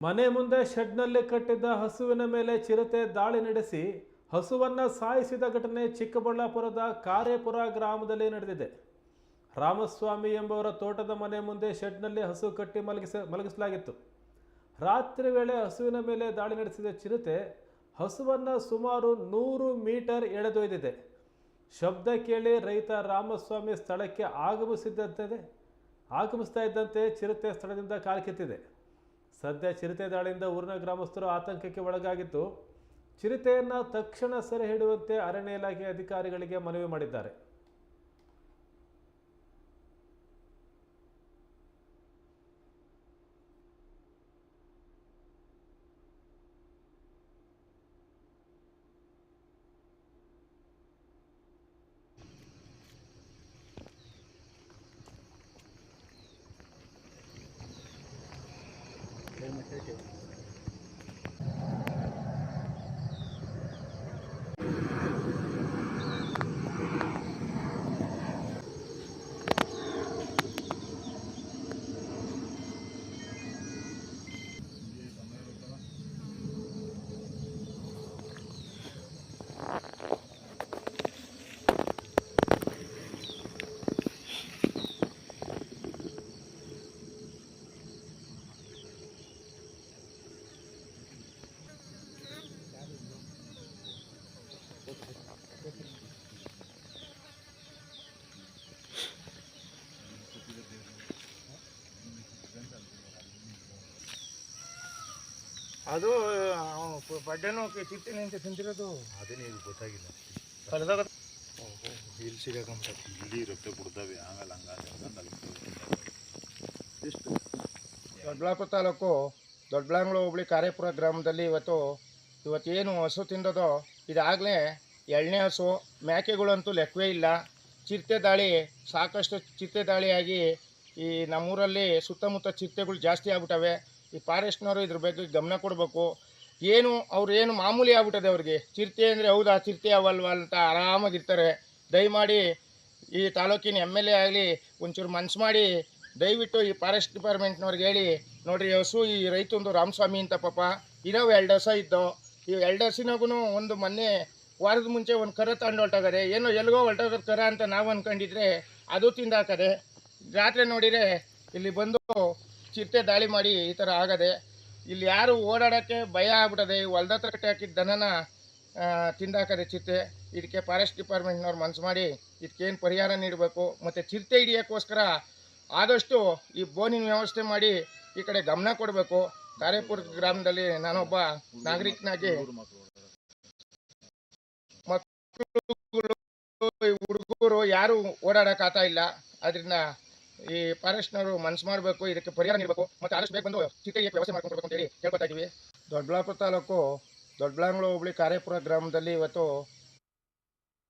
ಮನೆ ಮುಂದೆ ಶೆಡ್ನಲ್ಲಿ ಕಟ್ಟಿದ್ದ ಹಸುವಿನ ಮೇಲೆ ಚಿರತೆ ದಾಳಿ ನಡೆಸಿ ಹಸುವನ್ನ ಸಾಯಿಸಿದ ಘಟನೆ ಚಿಕ್ಕಬಳ್ಳಾಪುರದ ಕಾರ್ಯಪುರ ಗ್ರಾಮದಲ್ಲಿ ನಡೆದಿದೆ. ರಾಮಸ್ವಾಮಿ ಎಂಬವರ ತೋಟದ ಮನೆ ಮುಂದೆ ಶೆಡ್ನಲ್ಲಿ ಹಸು ಕಟ್ಟಿ ಮಲಗಿಸ, ಮಲಗಿಸಲಾಗಿತ್ತು. ರಾತ್ರಿ ವೇಳೆ ಹಸುವಿನ ಮೇಲೆ ದಾಳಿ ನಡೆಸಿದ ಚಿರತೆ ಹಸುವನ್ನು ಸುಮಾರು ನೂರು ಮೀಟರ್ ಎಳೆದೊಯ್ದಿದೆ. ಶಬ್ದ ಕೇಳಿ ರೈತ ರಾಮಸ್ವಾಮಿ ಸ್ಥಳಕ್ಕೆ ಆಗಮಿಸಿದ್ದಂತೆ, ಆಗಮಿಸ್ತಾ ಇದ್ದಂತೆ ಚಿರತೆ ಸ್ಥಳದಿಂದ ಕಾಲ್ಕಿತ್ತಿದೆ. ಸದ್ಯ ಚಿರತೆ ದಾಳಿಯಿಂದ ಊರಿನ ಗ್ರಾಮಸ್ಥರು ಆತಂಕಕ್ಕೆ ಒಳಗಾಗಿದ್ದು, ಚಿರತೆಯನ್ನು ತಕ್ಷಣ ಸೆರೆ ಹಿಡಿಯುವಂತೆ ಅರಣ್ಯ ಇಲಾಖೆ ಅಧಿಕಾರಿಗಳಿಗೆ ಮನವಿ ಮಾಡಿದ್ದಾರೆ. certeza. ಅದು ಬಡ್ಡೆನೂ ಚಿಟ್ಟಿನಿ ಅಂತ ತಿಂತಿರೋದು ಅದೇ ನೀವು ಗೊತ್ತಾಗಿಲ್ಲ. ಕಳೆದಾಗ ಇಲ್ಲಿ ಸಿಗಾಕಂತ ಇಲ್ಲಿ ಕೊಡ್ತಾವೆ ಹಂಗಾದ್ರೆ ಎಷ್ಟು? ದೊಡ್ಡಬಳ್ಳಾಪುರ ತಾಲೂಕು ದೊಡ್ಡಬಳ್ಳಾಂಗ್ಳ ಹೋಬಳಿ ಕಾರ್ಯಪುರ ಗ್ರಾಮದಲ್ಲಿ ಇವತ್ತು ಇವತ್ತೇನು ಹಸು ತಿಂದದೋ ಇದಾಗಲೇ ಎಳ್ಳೆ ಹಸು ಮೇಕೆಗಳಂತೂ ಲೆಕ್ಕವೇ ಇಲ್ಲ. ಚಿರತೆ ದಾಳಿ ಸಾಕಷ್ಟು ಚಿರತೆ ದಾಳಿಯಾಗಿ ಈ ನಮ್ಮೂರಲ್ಲಿ ಸುತ್ತಮುತ್ತ ಚಿರತೆಗಳು ಜಾಸ್ತಿ ಆಗ್ಬಿಟ್ಟವೆ. ಈ ಫಾರೆಸ್ಟ್ನವರು ಇದ್ರ ಬಗ್ಗೆ ಗಮನ ಕೊಡಬೇಕು. ಏನು, ಅವ್ರು ಏನು ಮಾಮೂಲಿ ಆಗ್ಬಿಟ್ಟದೆ ಅವ್ರಿಗೆ? ಚಿರತೆ ಅಂದರೆ ಹೌದಾ? ಚಿರತೆ ಅವಲ್ವಾ ಅಂತ ಆರಾಮಾಗಿರ್ತಾರೆ ದಯಮಾಡಿ ಈ ತಾಲೂಕಿನ ಎಂ ಎಲ್ ಎ ಆಗಲಿ, ಒಂಚೂರು ಮನ್ಸು ಮಾಡಿ ದಯವಿಟ್ಟು ಈ ಫಾರೆಸ್ಟ್ ಡಿಪಾರ್ಟ್ಮೆಂಟ್ನವ್ರಿಗೆ ಹೇಳಿ, ನೋಡಿರಿ ಹಸು ಈ ರೈತಂದು ರಾಮಸ್ವಾಮಿ ಅಂತ ಪಾಪ. ಇರೋ ಎರಡು ಹಸ ಇದ್ದು. ಈ ಎರಡು ಹಸಿನಾಗೂ ಒಂದು ಮೊನ್ನೆ ವಾರದ ಮುಂಚೆ ಒಂದು ಕರ ತಗೊಂಡು ಹೊರ್ಟೋಗದೆ ಏನೋ ಎಲ್ಗೋ ಹೊರ್ಟೋಗೋದು ಕರ ಅಂತ ನಾವು ಅಂದ್ಕೊಂಡಿದ್ರೆ ಅದು ತಿಂದಾಕದೆ. ರಾತ್ರಿ ನೋಡಿದರೆ ಇಲ್ಲಿ ಬಂದು ಚಿರತೆ ದಾಳಿ ಮಾಡಿ ಈ ಥರ ಆಗದೆ ಇಲ್ಲಿ ಯಾರು ಓಡಾಡೋಕ್ಕೆ ಭಯ ಆಗ್ಬಿಟ್ಟದೆ, ಈ ಹೊಲ್ದ ಹತ್ರ ಕಟ್ಟಿ ಹಾಕಿದ ದನನ ತಿಂದಾಕದೆ ಚಿರತೆ ಇದಕ್ಕೆ ಫಾರೆಸ್ಟ್ ಡಿಪಾರ್ಟ್ಮೆಂಟ್ನವ್ರು ಮನಸ್ಸು ಮಾಡಿ ಇದಕ್ಕೇನು ಪರಿಹಾರ ನೀಡಬೇಕು, ಮತ್ತು ಚಿರತೆ ಹಿಡಿಯೋಕ್ಕೋಸ್ಕರ ಆದಷ್ಟು ಈ ಬೋನಿನ ವ್ಯವಸ್ಥೆ ಮಾಡಿ ಈ ಕಡೆ ಗಮನ ಕೊಡಬೇಕು. ಕಾರ್ಯಪುರ ಗ್ರಾಮದಲ್ಲಿ ನಾನೊಬ್ಬ ನಾಗರಿಕನಾಗಿ ಹುಡುಗರು ಯಾರು ಓಡಾಡೋಕ್ಕಾಗ್ತಾ ಇಲ್ಲ. ಅದರಿಂದ ಈ ಫಾರೆಸ್ಟ್ನವರು ಮನಸ್ಸು ಮಾಡಬೇಕು, ಇದಕ್ಕೆ ಪರಿಹಾರ ನೀಡಬೇಕು, ಮತ್ತೆ ಆದಷ್ಟು ಬೇಗ ಬಂದು ಚಿತೆಗೆ ವ್ಯವಸ್ಥೆ ಮಾಡ್ಕೊಂಡು ಅಂತ ಹೇಳಿ ಕೇಳ್ಕೊತಾ ಇದೀವಿ ದೊಡ್ಡಬಳ್ಳಾಪುರ ತಾಲೂಕು ದೊಡ್ಡಬಳ್ಳಾಂಗ್ಳ ಹೋಬಳಿ ಕಾರ್ಯಪುರ ಗ್ರಾಮದಲ್ಲಿ ಇವತ್ತು